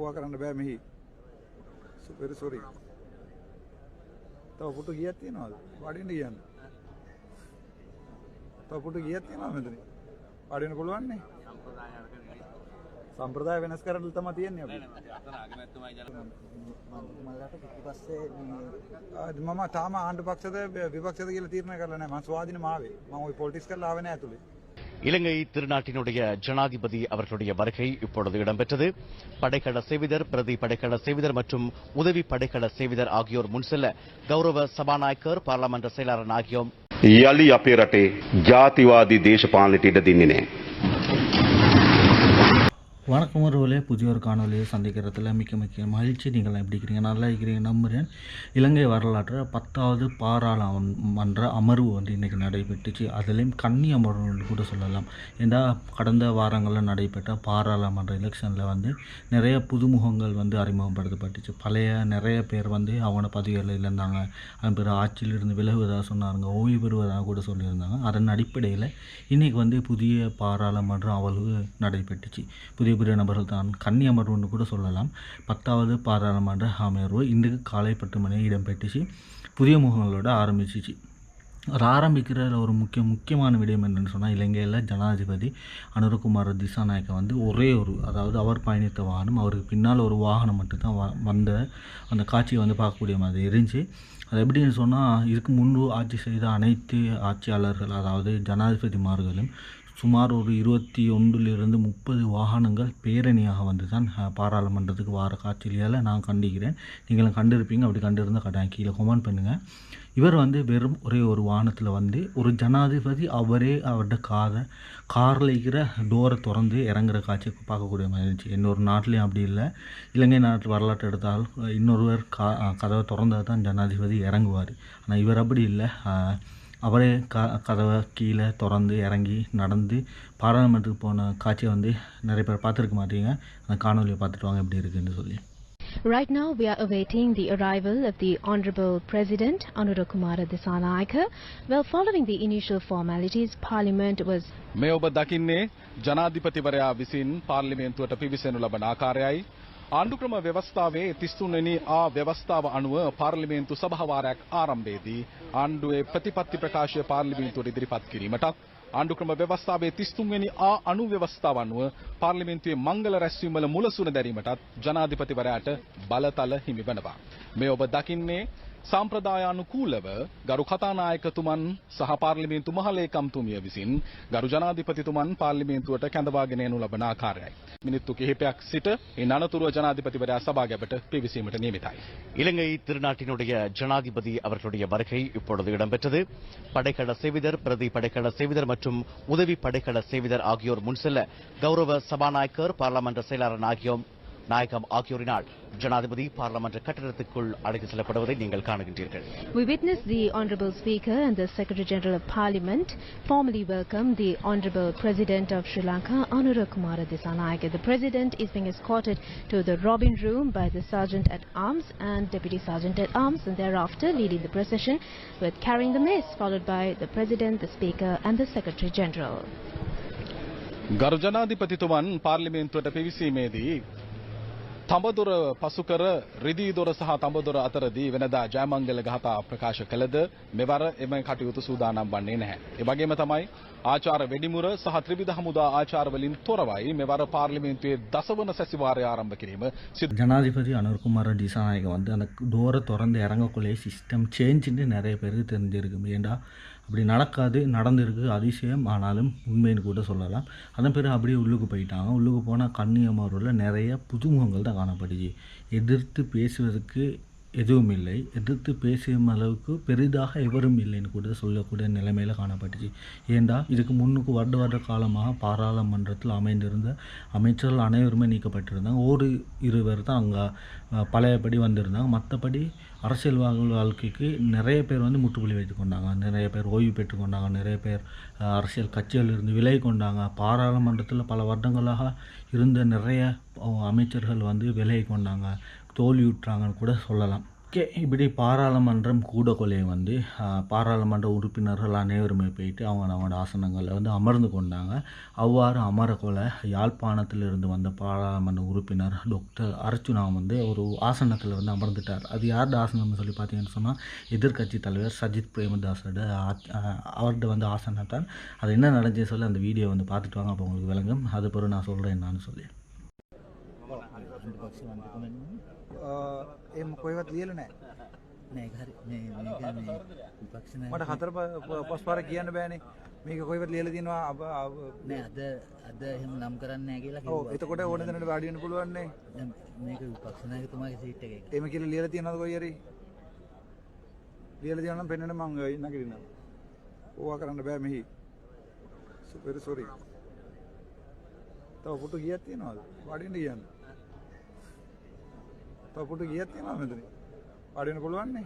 ඕවා කරන්න බෑ මෙහි. සුපෙර සොරි තව පුටු ගියක් තියෙනවද? වඩින්න කියන්න තව පුටු ගියක් තියෙනවා මෙතන? වඩින්න පුළුවන් නේ? සම්ප්‍රදාය වෙනස් කරන්න තමයි තියෙන්නේ අපි. මලට පිටිපස්සේ මේ ආ, මම තාම ආණ්ඩු පක්ෂද විපක්ෂද කියලා තීරණය කරලා නැහැ මම ස්වාධීන මාවේ මම ওই පොලිටික්ස් කරලා ආවේ නැහැ ඇතුලේ. இலங்கை திருநாட்டினுடைய ஜனாதிபதி அவர்களுடைய வருகை இப்பொழுது இடம்பெற்றது படைக்கல சேவிதர் பிரதி படைக்கல சேவிதர் மற்றும் உதவி படைக்கல சேவிதர் ஆகியோர் முன்செல்ல கௌரவ சபாநாயகர் பாராளுமன்ற செயலாளர் ஆகியோர் යළි අපේ රටේ ජාතිවාදී දේශපාලනයට ඉඩ දෙන්නේ නැහැ. வணக்கம் ஒருவரே புதிய ஒரு காணொலியை சந்திக்கிறதுல மிக்க மிக்க மகிழ்ச்சி. நீங்கள் எப்படி இருக்கிறீங்க? நல்லா இருக்கிறீங்க நம்புகிறேன் இலங்கை வரலாற்றில் பத்தாவது பாராளுமன்ற அமர்வு வந்து இன்றைக்கி நடைபெற்றுச்சு. அதுலேயும் கன்னி அமர்வுன்னு கூட சொல்லலாம். ஏன்னா கடந்த வாரங்களில் நடைபெற்ற பாராளுமன்ற எலெக்ஷனில் வந்து நிறைய புதுமுகங்கள் வந்து அறிமுகப்படுத்தப்பட்டுச்சு. பழைய நிறைய பேர் வந்து அவங்க பதவிகளில் இழந்தாங்க. அதன் பிறகு ஆட்சியிலிருந்து விலகுவதாக சொன்னாங்க ஓய்வு பெறுவதாக கூட சொல்லியிருந்தாங்க. அதன் அடிப்படையில் இன்றைக்கி வந்து புதிய பாராளுமன்ற அமர்வு நடைபெற்றுச்சு. புதிய புதிய நபர்கள் தான். கன்னி அமர்வுன்னு கூட சொல்லலாம். பத்தாவது பாராளுமன்ற அமர்வு இன்றைக்கு காலை பத்து மணி இடம்பெற்றுச்சு. புதிய முகங்களோட ஆரம்பிச்சிச்சு. அது ஆரம்பிக்கிற ஒரு முக்கிய முக்கியமான விடயம் என்னென்னு சொன்னால் இலங்கையில் ஜனாதிபதி அனுரகுமார் திசாநாயக்க வந்து ஒரே ஒரு அதாவது அவர் பயணித்த வாகனம் அவருக்கு பின்னால் ஒரு வாகனம் மட்டும்தான் வ வந்த அந்த காட்சியை வந்து பார்க்கக்கூடிய மாதிரி இருந்துச்சு. அது எப்படின்னு சொன்னால் இதுக்கு முன்பு ஆட்சி செய்த அனைத்து ஆட்சியாளர்கள் அதாவது ஜனாதிபதிமார்களும் சுமார் ஒரு இருபத்தி ஒன்றிலிருந்து முப்பது வாகனங்கள் பேரணியாக வந்து தான் பாராளுமன்றத்துக்கு வார காட்சியால் நான் கண்டிக்கிறேன். நீங்களும் கண்டிருப்பீங்க. அப்படி கண்டிருந்தால் கட்டாயம் கீழே கமெண்ட் பண்ணுங்கள் இவர் வந்து வெறும் ஒரே ஒரு வாகனத்தில் வந்து ஒரு ஜனாதிபதி அவரே அவர்கிட்ட காரை காரில் இருக்கிற டோரை திறந்து இறங்குற காட்சி பார்க்கக்கூடிய மாதிரி இருந்துச்சு. இன்னொரு நாட்டிலையும் அப்படி இல்லை. இலங்கை நாட்டு வரலாற்று எடுத்தால் இன்னொருவர் கா கதவை திறந்தால் தான் ஜனாதிபதி இறங்குவார். ஆனால் இவர் அப்படி இல்லை. அவரே க கதவை கீழே திறந்து இறங்கி நடந்து பாராளுமன்றத்துக்கு போன காட்சியை வந்து நிறைய பேர் பார்த்துருக்க மாட்டீங்க அந்த காணொலியை பார்த்துட்டு வாங்க எப்படி இருக்குன்னு சொல்லி Right now, we are awaiting the arrival of the Honorable President Anura Kumara Disanayake. Well, following the initial formalities, Parliament was මේ ඔබ දකින්නේ ජනාධිපතිවරයා විසින් පාර්ලිමේන්තුවට පිවිසෙනු ලබන ආකාරයයි ආණ්ඩුක්‍රම ව්‍යවස්ථාවේ 33 වෙනි ආ ව්‍යවස්ථාව අනුව පාර්ලිමේන්තු සභාවාරයක් ආරම්භයේදී ආණ්ඩුවේ ප්‍රතිපත්ති ප්‍රකාශය පාර්ලිමේන්තුවට ඉදිරිපත් කිරීමටත් ආණ්ඩුක්‍රම ව්‍යවස්ථාවේ 33 වෙනි ආ අනු ව්‍යවස්ථාව අනුව පාර්ලිමේන්තුවේ මංගල රැස්වීම වල මුලසුන දැරීමටත් ජනාධිපතිවරයාට බලතල හිමි වෙනවා. මේ ඔබ දකින්නේ සම්ප්‍රදායානුකූලව ගරු කතානායකතුමන් සහ පාර්ලිමේන්තු මහලේකම්තුමිය විසින් ගරු ජනාධිපතිතුමන් පාර්ලිමේන්තුවට කැඳවාගෙන යනු ලබන ආකාරයයි. මිනිත්තු කිහිපයක් සිට ඒ අනතුරුව ජනාධිපතිවරයා සභාගැබට පිවිසීමට නියමිතයි. இலங்கை திருநாட்டினுடைய ஜனாதிபதி அவர்களுடைய வருகை இப்பொழுது இடம்பெற்றது படைக்கல சேவிதர் பிரதி படைக்கல சேவிதர் மற்றும் உதவி படைக்கல சேவிதர் ஆகியோர் முன்செல்ல கௌரவ சபாநாயகர் பாராளுமன்ற செயலாளர் ஆகியோர் நாயகம் ஆகியோரினால் ஜனாதிபதி பாராளுமன்ற கட்டடத்துக்குள் அழைத்து செல்லப்படுவதை நீங்கள் காணுகின்றீர்கள் we witnessed the Honorable Speaker and the Secretary General of Parliament formally welcome the Honorable President of Sri Lanka, Anura Kumara Disanayake. The President is being escorted to the Robin Room by the Sergeant at Arms and Deputy Sergeant at Arms, and thereafter leading the procession with carrying the mace, followed by the President, the Speaker, and the Secretary General. ගරු ජනාධිපතිතුමන් පාර්ලිමේන්තුවට පිවිසීමේදී තඹදොර පසුකර රිදී දොර සහ තඹදොර අතරදී වෙනදා ජයමංගල ගහතා ප්‍රකාශ කළද මෙවර එම කටයුතු සූදානම් වන්නේ නැහැ. ඒ වගේම තමයි ආචාර වෙඩිමුර සහ ත්‍රිවිධ හමුදා ආචාරවලින් තොරවයි මෙවර පාර්ලිමේන්තුවේ දසවන සැසිවාරය ආරම්භ කිරීම සිදු ஜனாதிபதி அனுர்குமார டிசாநாயக வந்து அந்த டோரை திறந்து இறங்கக்குள்ளே சிஸ்டம் சேஞ்சுன்னு நிறைய பேருக்கு தெரிஞ்சிருக்கு ஏண்டா அப்படி நடக்காது நடந்திருக்கு அதிசயம். ஆனாலும் உண்மைன்னு கூட சொல்லலாம். அதன் பிறகு அப்படியே உள்ளுக்கு போயிட்டாங்க. உள்ளுக்கு போனால் கன்னியமாரூரில் நிறைய புதுமுகங்கள் தான் காணப்பட்டுச்சு எதிர்த்து பேசுவதற்கு எதுவும் இல்லை. எதிர்த்து பேசும் அளவுக்கு பெரிதாக எவரும் இல்லைன்னு கூட சொல்லக்கூடிய நிலைமையில் காணப்பட்டுச்சு. ஏண்டா? இதுக்கு முன்னுக்கு வருட வருட காலமாக பாராளுமன்றத்தில் அமைந்திருந்த அமைச்சர்கள் அனைவருமே நீக்கப்பட்டிருந்தாங்க. ஒரு இருவர் தான் அங்கே பழையபடி வந்திருந்தாங்க. மற்றபடி அரசியல் வாழ்க்கைக்கு நிறைய பேர் வந்து முற்றுப்புள்ளி வைத்து கொண்டாங்க. நிறைய பேர் ஓய்வு பெற்றுக்கொண்டாங்க நிறைய பேர் அரசியல் கட்சிகளிலிருந்து விலகி கொண்டாங்க. பாராளுமன்றத்தில் பல வருடங்களாக இருந்த நிறைய அமைச்சர்கள் வந்து விலகி கொண்டாங்க. தோல்வியுற்றாங்கன்னு கூட சொல்லலாம். ஓகே இப்படி பாராளுமன்றம் கூட கொலையை வந்து பாராளுமன்ற உறுப்பினர்கள் அனைவருமே போயிட்டு அவங்க அவங்களோட ஆசனங்களில் வந்து அமர்ந்து கொண்டாங்க. அவ்வாறு அமரக்கொலை யாழ்ப்பாணத்திலிருந்து வந்த பாராளுமன்ற உறுப்பினர் டாக்டர் அர்ச்சுனா வந்து ஒரு ஆசனத்தில் வந்து அமர்ந்துட்டார். அது யாரோட ஆசனம்னு சொல்லி பார்த்தீங்கன்னு சொன்னால் எதிர்க்கட்சி தலைவர் சஜித் பிரேமதாஸோட அவர்கிட்ட வந்து ஆசனத்தான். அது என்ன நடந்துச்சு சொல்லி அந்த வீடியோ வந்து பார்த்துட்டு வாங்க அப்போ உங்களுக்கு விளங்கும். அது பிறகு நான் சொல்கிறேன் என்னான்னு சொல்லி. ඊට පස්සේ මම කමෙන්ට් ඒ මොකේවත් ලියලා නැහැ. නෑ ඒක හරි. මේ මේක මේ විපක්ෂ නෑ. මට හතර පස් පාර කියන්න බෑනේ. මේක කොහෙවත් ලියලා තියෙනවා නෑ අද අද එහෙම නම් කරන්නේ නෑ කියලා කිව්වා. ඔව් එතකොට ඕන දැනට වාඩි වෙන්න පුළුවන් නේ. මේක විපක්ෂ නායකතුමාගේ සීට් එකේ. එහෙම කියලා ලියලා තියෙනවද කොයි හරි? ලියලා තියෙනවා නම් පෙන්වන්න මම නගිනවා. ඕවා කරන්න බෑ මෙහි. Super sorry. තව පොටු ගියක් තියනවාද? වාඩින්න කියන්නේ. පුටු ගියත් තියෙනවා මෙතන වඩින පුළුවන්නේ?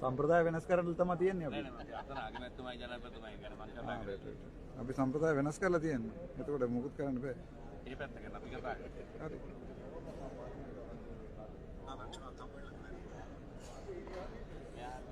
සම්ප්‍රදාය වෙනස් කරන්න තම තියෙන්නේ අපි. ආ, right, right. අපි සම්ප්‍රදාය වෙනස් කරලා තියෙන්නේ. එතකොට මුකුත් කරන්න බෑ. හරි.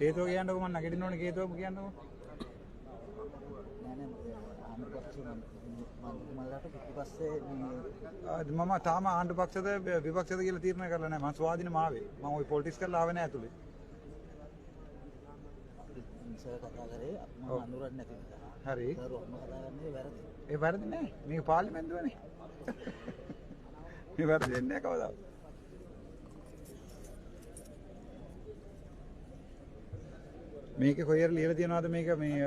හේතුව කියන්නකො මම නැගිටින්න ඕනේ. හේතුව කියන්නකො නෑ නෑ ආණ්ඩු පක්ෂ මන්ත්‍රීතුමාලාට පිටිපස්සේ මේ ආ, මම තාම ආණ්ඩු පක්ෂද විපක්ෂද කියලා තීරණය කරලා නැහැ. මම ස්වාධීන මාවේ මම ওই පොලිටික්ස් කරලා ආවේ නැහැ ඇතුලේ. හරි. ඒ වැරදි නෑ. මේක පාර්ලිමේන්තුවනේ. මේ වැරදි වෙන්නේ නැහැ කවදාවත්. මේක කොහෙර ලියලා තියනවාද මේක? මේ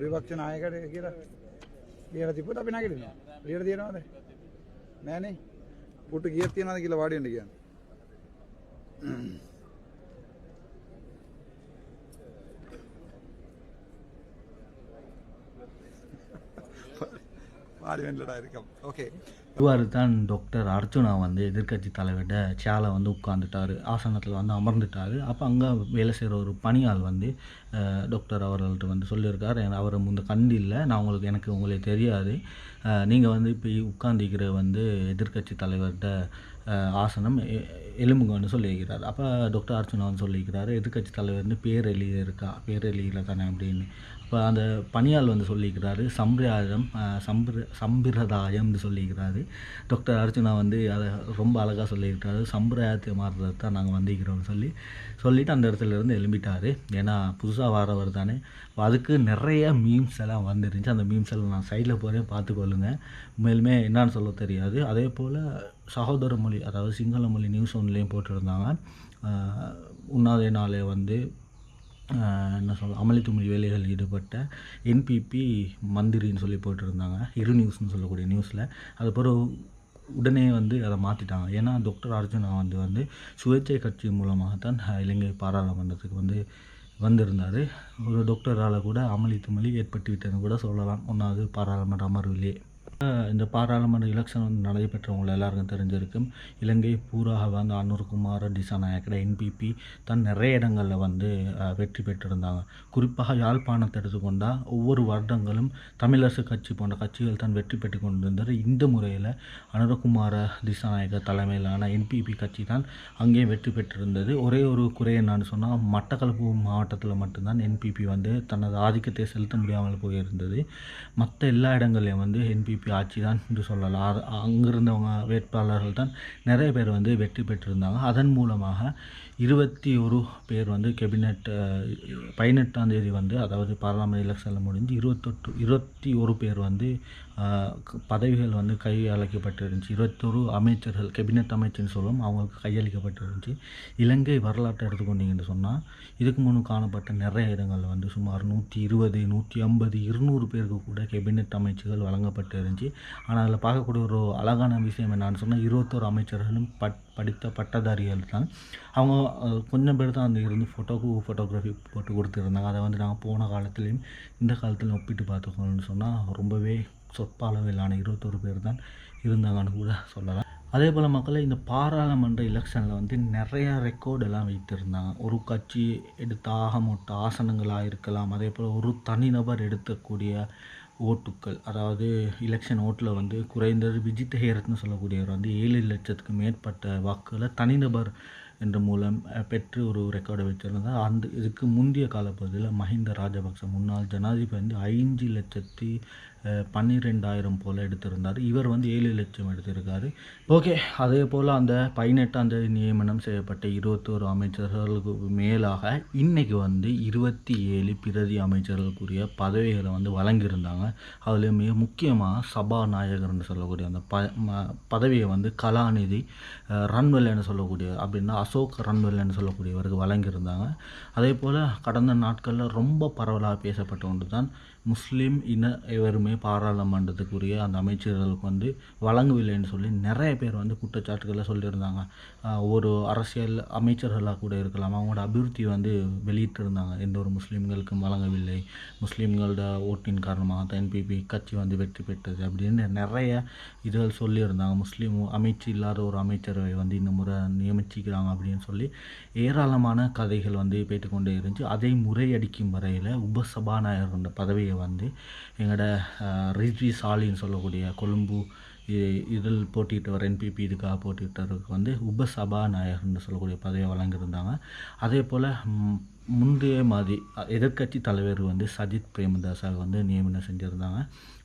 විපක්ෂ නායකට කියලා ලියලා තිබ්බොත් අපි නැගිටිනවා ලියලා තියනවාද? නෑනේ පුටු කීයක් තියනවාද කියලා වාඩි වෙන්න කියන්නේ. ஆடுவேன்லடா இருக்கும் ஓகே இவ்வாறு தான் டாக்டர் அர்ஜுனா வந்து எதிர்கட்சி தலைவர்கிட்ட சேலை வந்து உட்காந்துட்டார் ஆசனத்தில் வந்து அமர்ந்துட்டார். அப்போ அங்கே வேலை செய்கிற ஒரு பணியால் வந்து டாக்டர் அவர்கள்ட்ட வந்து சொல்லியிருக்கார். அவர் முந்த கண்டு இல்லை. நான் உங்களுக்கு எனக்கு உங்களுக்கு தெரியாது. நீங்கள் வந்து இப்போ உட்காந்துக்கிற வந்து எதிர்கட்சி தலைவர்கிட்ட ஆசனம் எலும்புங்கன்னு சொல்லியிருக்கிறார். அப்போ டாக்டர் அர்ச்சனா வந்து சொல்லியிருக்கிறாரு எதிர்க்கட்சி தலைவர் வந்து பேர் இருக்கா? பேர் தானே அப்படின்னு. இப்போ அந்த பணியாள் வந்து சொல்லியிருக்கிறாரு சம்பிரதாயம் சம்பிர சம்பிரதாயம்னு சொல்லியிருக்கிறாரு. டாக்டர் அர்ச்சனா வந்து அதை ரொம்ப அழகாக சொல்லியிருக்கிறாரு. சம்பிரதாயத்தை மாறுறது தான் நாங்கள் வந்திருக்கிறோம்னு சொல்லி சொல்லிவிட்டு அந்த இடத்துல இருந்து எழும்பிட்டார். ஏன்னா புதுசாக வரவர் தானே. அதுக்கு நிறைய மீம்ஸ் எல்லாம் வந்துருந்துச்சு. அந்த மீம்ஸ் எல்லாம் நான் சைடில் போகிறேன் பார்த்துக்கொள்ளுங்க. உண்மையிலுமே என்னான்னு சொல்ல தெரியாது. அதே போல் சகோதர மொழி அதாவது சிங்கள மொழி நியூஸ் ஒன்லேயும் போட்டிருந்தாங்க. அஹ், உண்ணாதே நாளே வந்து என்ன சொல்ல அமளித்துமொழி வேலைகளில் ஈடுபட்ட என்பிபி மந்திரின்னு சொல்லி போட்டிருந்தாங்க. இரு நியூஸ்னு சொல்லக்கூடிய நியூஸில் அது பிறகு உடனே வந்து அதை மாற்றிட்டாங்க ஏன்னா டாக்டர் அர்ஜுனா வந்து வந்து சுயேட்சை கட்சி மூலமாகத்தான் ஆஹ், இலங்கை பாராளுமன்றத்துக்கு வந்து வந்திருந்தார். ஒரு டாக்டரால் கூட அமளித்துமொழி ஏற்பட்டு விட்டதுன்னு கூட சொல்லலாம். ஒன்றாவது பாராளுமன்ற அமர்விலே. இந்த பாராளுமன்ற எலெக்ஷன் வந்து நடைபெற்றவங்க எல்லாருக்கும் தெரிஞ்சிருக்கும். இலங்கை பூராக வந்து அனுர்குமார் திசாநாயக்கட என்பிபி தான் நிறைய இடங்களில் வந்து வெற்றி பெற்றிருந்தாங்க. குறிப்பாக யாழ்ப்பாணத்தை எடுத்துக்கொண்டால் ஒவ்வொரு வருடங்களும் தமிழரசு கட்சி போன்ற கட்சிகள் தான் வெற்றி பெற்று கொண்டிருந்தது. இந்த முறையில் அனுரகுமார திசாநாயக்க தலைமையிலான என்பிபி கட்சி தான் அங்கே வெற்றி பெற்றிருந்தது. ஒரே ஒரு குறை என்னன்னு சொன்னால் மட்டக்களப்பு மாவட்டத்தில் மட்டும்தான் என்பிபி வந்து தனது ஆதிக்கத்தை செலுத்த முடியாமல் போயிருந்தது. மற்ற எல்லா இடங்களையும் வந்து என்பிபி ஆட்சி தான் என்று சொல்லலாம். அது அங்கிருந்தவங்க வேட்பாளர்கள் தான் நிறைய பேர் வந்து வெற்றி பெற்றிருந்தாங்க. அதன் மூலமாக இருபத்தி ஒரு பேர் வந்து கேபினெட் பதினெட்டாம் தேதி வந்து அதாவது பாராளுமன்ற எலெக்ஷனில் முடிஞ்சு இருபத்தொட்டு இருபத்தி ஒரு பேர் வந்து பதவிகள் வந்து கையளிக்கப்பட்டிருந்துச்சு. இருபத்தொரு அமைச்சர்கள் கெபினட் அமைச்சர்னு சொல்லும் அவங்களுக்கு கையளிக்கப்பட்டிருந்துச்சு. இலங்கை வரலாற்றை எடுத்துக்கொண்டீங்கன்னு சொன்னால் இதுக்கு முன் காணப்பட்ட நிறைய இடங்கள் வந்து சுமார் நூற்றி இருபது நூற்றி ஐம்பது இருநூறு பேருக்கு கூட கெபினட் அமைச்சுகள் வழங்கப்பட்டு இருந்துச்சு ஆனால் அதில் பார்க்கக்கூடிய ஒரு அழகான விஷயம் என்னன்னு சொன்னால் இருபத்தோரு அமைச்சர்களும் பட் படித்த பட்டதாரிகள் தான். அவங்க கொஞ்சம் பேர் தான் அந்த இருந்து ஃபோட்டோக்கு ஃபோட்டோகிராஃபி போட்டு கொடுத்துருந்தாங்க. அதை வந்து நாங்கள் போன காலத்துலேயும் இந்த காலத்துலையும் ஒப்பிட்டு பார்த்துக்கணும்னு சொன்னால் ரொம்பவே சொற்ப அளவிலான இருபத்தொரு பேர் தான் இருந்தாங்கன்னு கூட சொல்லலாம். அதே போல் மக்களை இந்த பாராளுமன்ற எலெக்ஷனில் வந்து நிறைய ரெக்கார்டெல்லாம் வைத்திருந்தாங்க. ஒரு கட்சி எடுத்த ஆக மொட்ட ஆசனங்களாக இருக்கலாம். அதே போல் ஒரு தனிநபர் எடுக்கக்கூடிய ஓட்டுக்கள் அதாவது எலெக்ஷன் ஓட்டில் வந்து குறைந்தது விஜித் ஹேரத்னு சொல்லக்கூடியவர் வந்து ஏழு லட்சத்துக்கு மேற்பட்ட வாக்குகளை தனிநபர் என்ற மூலம் பெற்று ஒரு ரெக்கார்டை வச்சிருந்தார் அந்த இதுக்கு முந்தைய காலப்பகுதியில் மஹிந்த ராஜபக்ச முன்னாள் ஜனாதிபதி வந்து ஐந்து லட்சத்தி பன்னிரெண்டாயிரம் போல் எடுத்திருந்தார். இவர் வந்து ஏழு லட்சம் எடுத்திருக்காரு. ஓகே அதே போல் அந்த பதினெட்டாம் தேதி நியமனம் செய்யப்பட்ட இருபத்தோரு அமைச்சர்களுக்கு மேலாக இன்றைக்கி வந்து இருபத்தி ஏழு பிரதி அமைச்சர்களுக்குரிய பதவிகளை வந்து வழங்கியிருந்தாங்க. அதில் மிக முக்கியமாக சபாநாயகர்னு சொல்லக்கூடிய அந்த ப ம- பதவியை வந்து கலாநிதி அஹ், ரன்வெல்னு சொல்லக்கூடிய அப்படின்னா அசோக் ரன்வெல்னு சொல்லக்கூடியவருக்கு வழங்கியிருந்தாங்க. அதே போல் கடந்த நாட்களில் ரொம்ப பரவலாக பேசப்பட்ட ஒன்று தான் முஸ்லீம் இன எவருமே பாராளுமன்றத்துக்குரிய அந்த அமைச்சர்களுக்கு வந்து வழங்கவில்லைன்னு சொல்லி நிறைய பேர் வந்து குற்றச்சாட்டுகளை சொல்லியிருந்தாங்க. ஒரு அரசியல் அமைச்சர்களாக கூட இருக்கலாம் அவங்களோட அபிவிருத்தி வந்து வெளியிட்டிருந்தாங்க. எந்த ஒரு முஸ்லீம்களுக்கும் வழங்கவில்லை. முஸ்லீம்களோட ஓட்டின் காரணமாக தான் என்பிபி கட்சி வந்து வெற்றி பெற்றது அப்படின்னு நிறைய இதுகள் சொல்லியிருந்தாங்க. முஸ்லீம் அமைச்சு இல்லாத ஒரு அமைச்சரவை வந்து இந்த முறை நியமிச்சிக்கிறாங்க அப்படின்னு சொல்லி ஏராளமான கதைகள் வந்து போய்ட்டுக்கொண்டே இருந்துச்சு. அதை முறையடிக்கும் வரையில் உபசபாநாயகர் என்ற பதவியை வந்து எங்களோட ரிஜ்வி சாலின்னு சொல்லக்கூடிய கொழும்பு இதில் இதில் போட்டியிட்டவர் என்பிபி இதுக்காக போட்டியிட்டவருக்கு வந்து உபசபாநாயகர்னு சொல்லக்கூடிய பதவியை வழங்கியிருந்தாங்க. அதே போல் முந்தைய மாதிரி எதிர்க்கட்சி தலைவர் வந்து சஜித் பிரேமதாஸாக வந்து நியமனம் செஞ்சுருந்தாங்க.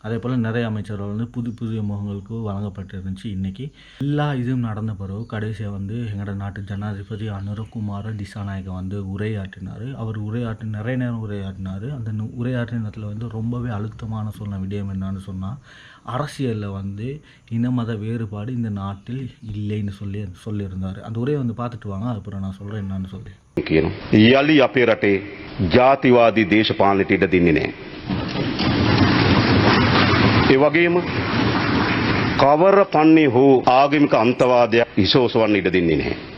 அதே போல் நிறைய அமைச்சர்கள் வந்து புது புதிய முகங்களுக்கு வழங்கப்பட்டிருந்துச்சு இன்றைக்கி எல்லா இதுவும் நடந்த பிறகு கடைசியாக வந்து எங்களோட நாட்டு ஜனாதிபதி அனுரகுமார திசாநாயக்க வந்து உரையாற்றினார். அவர் உரையாற்றி நிறைய நேரம் உரையாற்றினார். அந்த உரையாற்றினத்தில் உரையாற்றின நேரத்தில் வந்து ரொம்பவே அழுத்தமான சொன்ன விடயம் என்னன்னு சொன்னால் அரசியலில் வந்து இனமத வேறுபாடு இந்த நாட்டில் இல்லைன்னு சொல்லி சொல்லியிருந்தார். அந்த உரையை வந்து பார்த்துட்டு வாங்க. அப்புறம் நான் சொல்கிறேன் என்னன்னு சொல்லி. කියන. යළි අපේ රටේ ජාතිවාදී දේශපාලනයට ඉඩ දෙන්නේ නෑ. ඒ වගේම කවර පන්නේ හෝ ආගමික අන්තවාදයක් ඉසෝසවන්න ඉඩ දෙන්නේ නැහැ.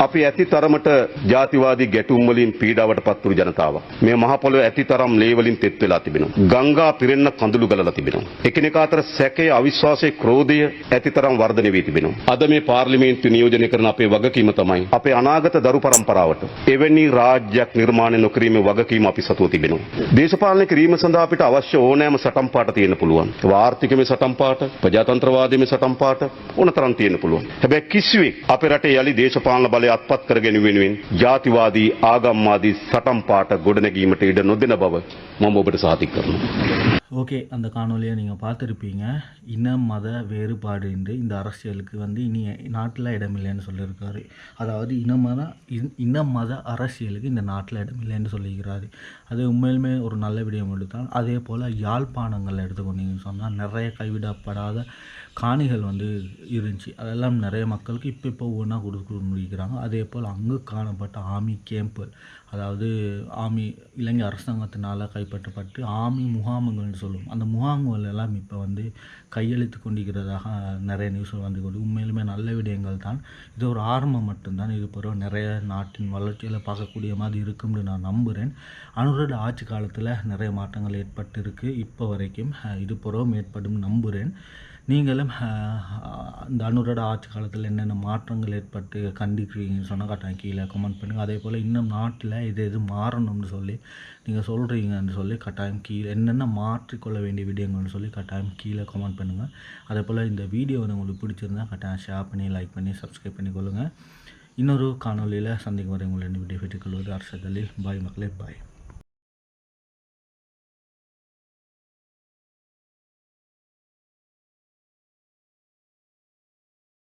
අපි ඇති තරමට ජාතිවාදී ගැටුම් වලින් පීඩාවට පත්වුණු ජනතාවක්. මේ මහ පොළොව ඇති තරම් ලේ වලින් තෙත් වෙලා තිබෙනවා. ගංගා පිරෙන්න කඳුළු ගලලා තිබෙනවා. එකිනෙකා අතර සැකය, අවිශ්වාසය, ක්‍රෝධය ඇති තරම් වර්ධනය වී තිබෙනවා. අද මේ පාර්ලිමේන්තු නියෝජනය කරන අපේ වගකීම තමයි අපේ අනාගත දරු පරම්පරාවට එවැනි රාජ්‍යයක් නිර්මාණය නොකිරීමේ වගකීම අපි සතුව තිබෙනවා. දේශපාලනය කිරීම සඳහා අපිට අවශ්‍ය ඕනෑම සටන් පාට තියෙන්න පුළුවන්. වාර්ථිකමේ සටන් පාට, ප්‍රජාතන්ත්‍රවාදයේ සටන් පාට ඕන තරම් තියෙන්න පුළුවන්. හැබැයි කිසිවෙක් අපේ රටේ යලි දේශපාලන බලය අත්පත් කර ගැනීම වෙනුවෙන් ජාතිවාදී ආගම්වාදී සටන් පාට ගොඩනැගීමට ඉඩ නොදෙන බව මම ඔබට සහතික කරනවා. ஓகே அந்த காணொலியை நீங்கள் பார்த்துருப்பீங்க இன மத வேறுபாடு என்று இந்த அரசியலுக்கு வந்து இனி நாட்டில் இடமில்லைன்னு சொல்லியிருக்காரு அதாவது இன மத இன்- இன மத அரசியலுக்கு இந்த நாட்டில் இடமில்லைன்னு சொல்லியிருக்கிறாரு அது உண்மையிலுமே ஒரு நல்ல விடயம் எடுத்தால் அதே போல் யாழ்ப்பாணங்கள் எடுத்துக்கொண்டீங்கன்னு சொன்னால் நிறைய கைவிடப்படாத காணிகள் வந்து இருந்துச்சு. அதெல்லாம் நிறைய மக்களுக்கு இப்போ இப்போ ஒவ்வொன்றா கொடுக்க முடிக்கிறாங்க. அதே போல் அங்கு காணப்பட்ட ஆமி கேம்புகள் அதாவது ஆமி இலங்கை அரசாங்கத்தினால் கைப்பற்றப்பட்டு ஆமி முகாம்கள்னு சொல்லுவோம். அந்த முகாம்கள் எல்லாம் இப்போ வந்து கையெழுத்து கொண்டிருக்கிறதாக நிறைய நியூஸில் வந்து கொண்டு உண்மையிலுமே நல்ல விடயங்கள் தான். இது ஒரு ஆரம்பம் மட்டும்தான். இது பிறகு நிறைய நாட்டின் வளர்ச்சியில் பார்க்கக்கூடிய மாதிரி இருக்கும்னு நான் நம்புகிறேன் அனுரோட ஆட்சி காலத்தில் நிறைய மாற்றங்கள் ஏற்பட்டு இருக்குது இப்போ வரைக்கும் இது பிறகும் ஏற்படும் நம்புகிறேன் நீங்களும் இந்த அனுரோட ஆட்சி காலத்தில் என்னென்ன மாற்றங்கள் ஏற்பட்டு கண்டிக்கிறீங்கன்னு சொன்னால் கட்டாயம் கீழே கமெண்ட் பண்ணுங்கள் அதே போல் இன்னும் நாட்டில் இது எது மாறணும்னு சொல்லி நீங்கள் சொல்கிறீங்கன்னு சொல்லி கட்டாயம் கீழே என்னென்ன மாற்றிக்கொள்ள வேண்டிய விடயங்கள்னு சொல்லி கட்டாயம் கீழே கமெண்ட் பண்ணுங்கள் அதே போல் இந்த வீடியோ வந்து உங்களுக்கு பிடிச்சிருந்தா கட்டாயம் ஷேர் பண்ணி லைக் பண்ணி சப்ஸ்கிரைப் பண்ணிக்கொள்ளுங்கள் இன்னொரு காணொலியில் சந்திக்கும் வரை உங்களை விடைபெற்றுக் கொள்வது அரசதலில் பாய் மக்களே பாய்